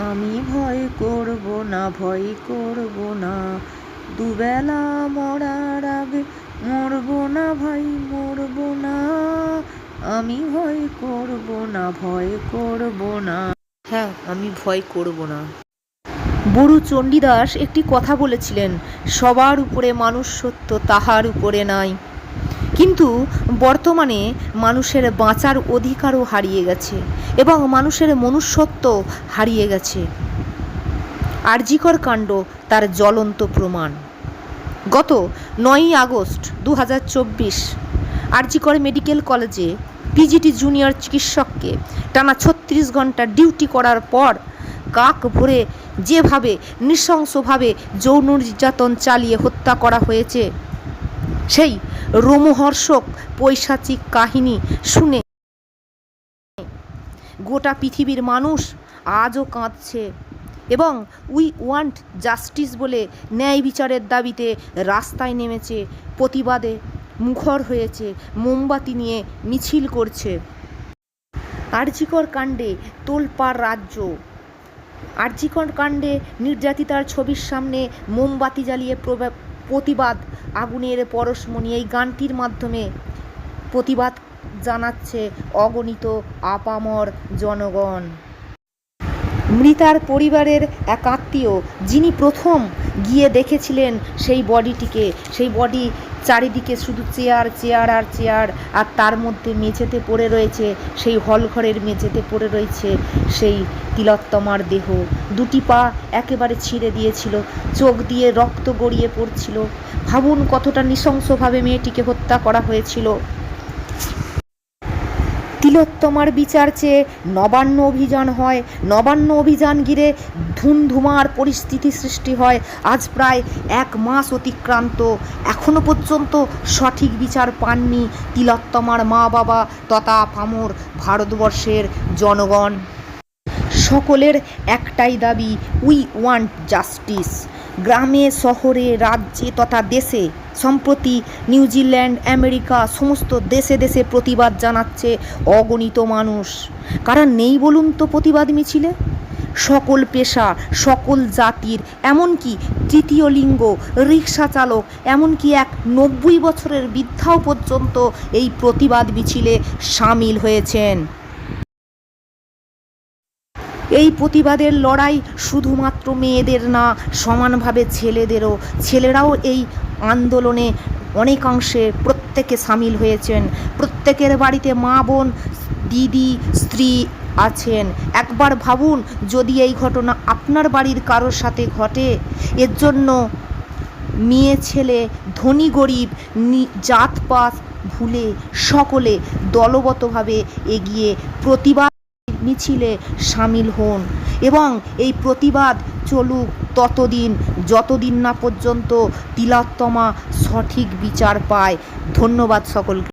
আমি ভয় করব না, ভয় করব না। দুবেলা মরার আগে মরব না ভাই, মরব না। আমি ভয় করব না, ভয় করব না। হ্যাঁ আমি ভয় করব না। বড়ু চণ্ডীদাস একটি কথা বলেছিলেন, সবার উপরে মানুষ সত্য, তাহার উপরে নাই। কিন্তু বর্তমানে মানুষের বাঁচার অধিকারও হারিয়ে গেছে এবং মানুষের মনুষ্যত্ব হারিয়ে গেছে। আরজিকর কাণ্ড তার জ্বলন্ত প্রমাণ। গত নয়ই আগস্ট দু হাজার চব্বিশ আরজিকর মেডিকেল কলেজে পিজিটি জুনিয়র চিকিৎসককে টানা ছত্রিশ ঘণ্টা ডিউটি করার পর কাক ভরে যেভাবে নৃশংসভাবে যৌন নির্যাতন চালিয়ে হত্যা করা হয়েছে, সেই রোমহর্ষক পৈশাচিক কাহিনী শুনে। গোটা পৃথিবীর মানুষ আজও কাঁদছে এবং উই ওয়ান্ট জাস্টিস বলে ন্যায় বিচারের দাবিতে রাস্তায় নেমেছে, প্রতিবাদে মুখর হয়েছে, মোমবাতি নিয়ে মিছিল করছে। আরজিকর কাণ্ডে তোলপাড় রাজ্য। আরজিকর কাণ্ডে নির্যাতিতার ছবির সামনে মোমবাতি জ্বালিয়ে প্রতিবাদ। আগুনের পরশমণি এই গানটির মাধ্যমে প্রতিবাদ জানাচ্ছে অগণিত আপামর জনগণ। মৃতার পরিবারের এক আত্মীয়, যিনি প্রথম গিয়ে দেখেছিলেন সেই বডিটিকে, সেই বডি চারিদিকে শুধু চেয়ার চেয়ার আর চেয়ার, আর তার মধ্যে মেঝেতে পড়ে রয়েছে, সেই হল ঘরের মেঝেতে পড়ে রয়েছে সেই তিলোত্তমার দেহ। দুটি পা একেবারে ছিঁড়ে দিয়েছিল, চোখ দিয়ে রক্ত গড়িয়ে পড়ছিল। ভাবুন কতটা নৃশংসভাবে মেয়েটিকে হত্যা করা হয়েছিল। তিলোত্তমার বিচার চেয়ে নবান্ন অভিযান হয়। নবান্ন অভিযান ঘিরে ধুমধুমার পরিস্থিতি সৃষ্টি হয়। আজ প্রায় এক মাস অতিক্রান্ত। এখনও পর্যন্ত সঠিক বিচার পাননি তিলোত্তমার মা বাবা তথা পামর ভারতবর্ষের জনগণ। সকলের একটাই দাবি উই ওয়ান্ট জাস্টিস গ্রামে, শহরে, রাজ্যে তথা দেশে। সম্প্রতি নিউজিল্যান্ড আমেরিকা সমস্ত দেশে দেশে প্রতিবাদ জানাচ্ছে অগণিত মানুষ। কারা নেই বলুন তো প্রতিবাদ মিছিলে? সকল পেশা, সকল জাতির, এমনকি তৃতীয় লিঙ্গ রিক্সা চালক, এমনকি এক নব্বই বছরের বৃদ্ধাও পর্যন্ত এই প্রতিবাদ মিছিলে সামিল হয়েছেন। এই প্রতিবাদের লড়াই শুধুমাত্র মেয়েদের না, সমানভাবে ছেলেদেরও। ছেলেরাও এই আন্দোলনে অনেকাংশে প্রত্যেকে সামিল হয়েছেন। প্রত্যেকের বাড়িতে মা, বোন, দিদি, স্ত্রী আছেন। একবার ভাবুন, যদি এই ঘটনা আপনার বাড়ির কারোর সাথে ঘটে, এর জন্য মেয়ে, ছেলে, ধনী, গরিব জাতপাত ভুলে সকলে দলগতভাবে এগিয়ে প্রতিবাদ মিছিলে সামিল হন এবং এই প্রতিবাদ চলুক ততদিন, যতদিন না পর্যন্ত তিলোত্তমা সঠিক বিচার পায়। ধন্যবাদ সকলকে।